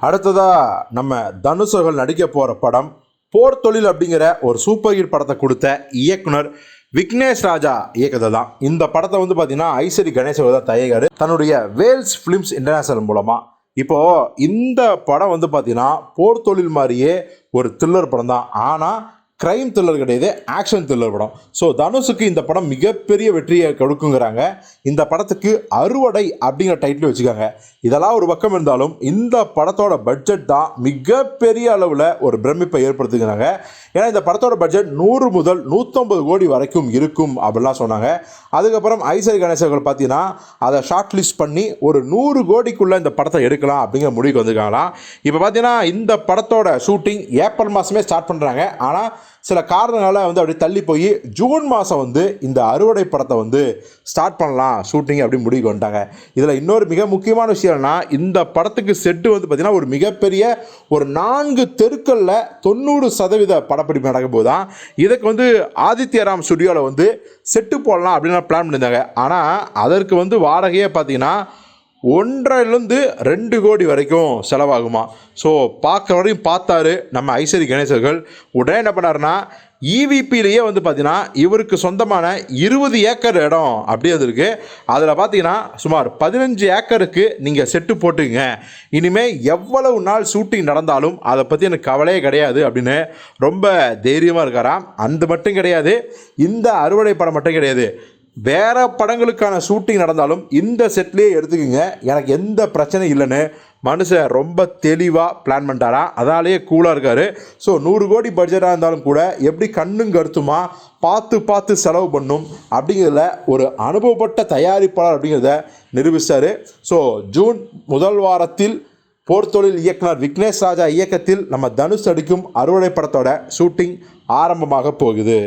அடுத்ததாக நம்ம தனுஷர்கள் நடிக்க போகிற படம் போர் தொழில் அப்படிங்கிற ஒரு சூப்பர் ஹிட் படத்தை கொடுத்த இயக்குனர் விக்னேஷ் ராஜா இயக்கத்தை தான். இந்த படத்தை வந்து பார்த்தீங்கன்னா ஐஸ்வரி கணேஷ் தான் தயாரிக்காரு தன்னுடைய வேல்ஸ் ஃபிலிம்ஸ் இன்டர்நேஷனல் மூலமாக இப்போது இந்த படம் வந்து பார்த்தீங்கன்னா போர் தொழில் மாதிரியே ஒரு த்ரில்லர் படம் தான். ஆனால் க்ரைம் த்ரில்லர் கிடையாது ஆக்ஷன் த்ரில்லர் படம். ஸோ தனுஷுக்கு இந்த படம் மிகப்பெரிய வெற்றியை கொடுக்குங்கிறாங்க. இந்த படத்துக்கு அறுவடை அப்படிங்கிற டைட்டில் வச்சுக்காங்க. இதெல்லாம் ஒரு பக்கம் இருந்தாலும் இந்த படத்தோட பட்ஜெட் தான் மிகப்பெரிய அளவில் ஒரு பிரமிப்பை ஏற்படுத்துகிறாங்க. ஏன்னா இந்த படத்தோட பட்ஜெட் நூறு முதல் நூற்றம்பது கோடி வரைக்கும் இருக்கும் அப்படிலாம் சொன்னாங்க. அதுக்கப்புறம் ஐசரி கணேசர்கள் பார்த்தீங்கன்னா அதை ஷார்ட் லிஸ்ட் பண்ணி ஒரு நூறு கோடிக்குள்ளே இந்த படத்தை எடுக்கலாம் அப்படிங்கிற முடிவுக்கு வந்திருக்காங்களாம். இப்போ பார்த்தீங்கன்னா இந்த படத்தோட ஷூட்டிங் ஏப்ரல் மாதமே ஸ்டார்ட் பண்ணுறாங்க ஆனால் சில காரணங்களால் வந்து அப்படி தள்ளி போய் ஜூன் மாதம் வந்து இந்த அறுவடை படத்தை வந்து ஸ்டார்ட் பண்ணலாம் ஷூட்டிங் அப்படி முடிவுக்கு வந்துட்டாங்க. இதில் இன்னொரு மிக முக்கியமான விஷயம்னா இந்த படத்துக்கு செட்டு வந்து பார்த்திங்கன்னா ஒரு மிகப்பெரிய ஒரு நான்கு தெருக்களில் தொண்ணூறு சதவீத படப்பிடிப்பு நடக்கும் போது தான் இதுக்கு வந்து ஆதித்யராம் ஸ்டுடியோவில் வந்து செட்டு போடலாம் அப்படின்னு பிளான் பண்ணியிருந்தாங்க. ஆனால் அதற்கு வந்து வாடகையே பார்த்தீங்கன்னா ஒன்றிலிருந்து ரெண்டு கோடி வரைக்கும் செலவாகுமா? ஸோ பார்க்குற வரையும் பார்த்தாரு நம்ம ஐஸ்வரி கணேசர்கள் உடனே என்ன பண்ணாருன்னா இவிபிலேயே வந்து பார்த்தீங்கன்னா இவருக்கு சொந்தமான இருபது ஏக்கர் இடம் அப்படியே அது இருக்குது அதில் பார்த்தீங்கன்னா சுமார் பதினஞ்சு ஏக்கருக்கு நீங்கள் செட்டு போட்டுங்க இனிமேல் எவ்வளவு நாள் ஷூட்டிங் நடந்தாலும் அதை பற்றி எனக்கு கவலையே கிடையாது அப்படின்னு ரொம்ப தைரியமாக இருக்காராம். அந்த மட்டும் கிடையாது. இந்த அறுவடை படம் மட்டும் கிடையாது. வேறு படங்களுக்கான ஷூட்டிங் நடந்தாலும் இந்த செட்லேயே எடுத்துக்கோங்க. எனக்கு எந்த பிரச்சனையும் இல்லைன்னு மனுஷன் ரொம்ப தெளிவாக பிளான் பண்ணிட்டாரா? அதனாலேயே கூலாக இருக்கார். ஸோ நூறு கோடி பட்ஜெட்டாக இருந்தாலும் கூட எப்படி கண்ணும் கருத்துமா பார்த்து பார்த்து செலவு பண்ணும் அப்படிங்கிறதுல ஒரு அனுபவப்பட்ட தயாரிப்பாளர் அப்படிங்கிறத நிரூபித்தார் ஸோ ஜூன் முதல் வாரத்தில் போர்த்தொழில் இயக்குனர் விக்னேஷ் ராஜா இயக்கத்தில் நம்ம தனுஷ் அடிக்கும் அறுவடை படத்தோட ஷூட்டிங் ஆரம்பமாக போகுது.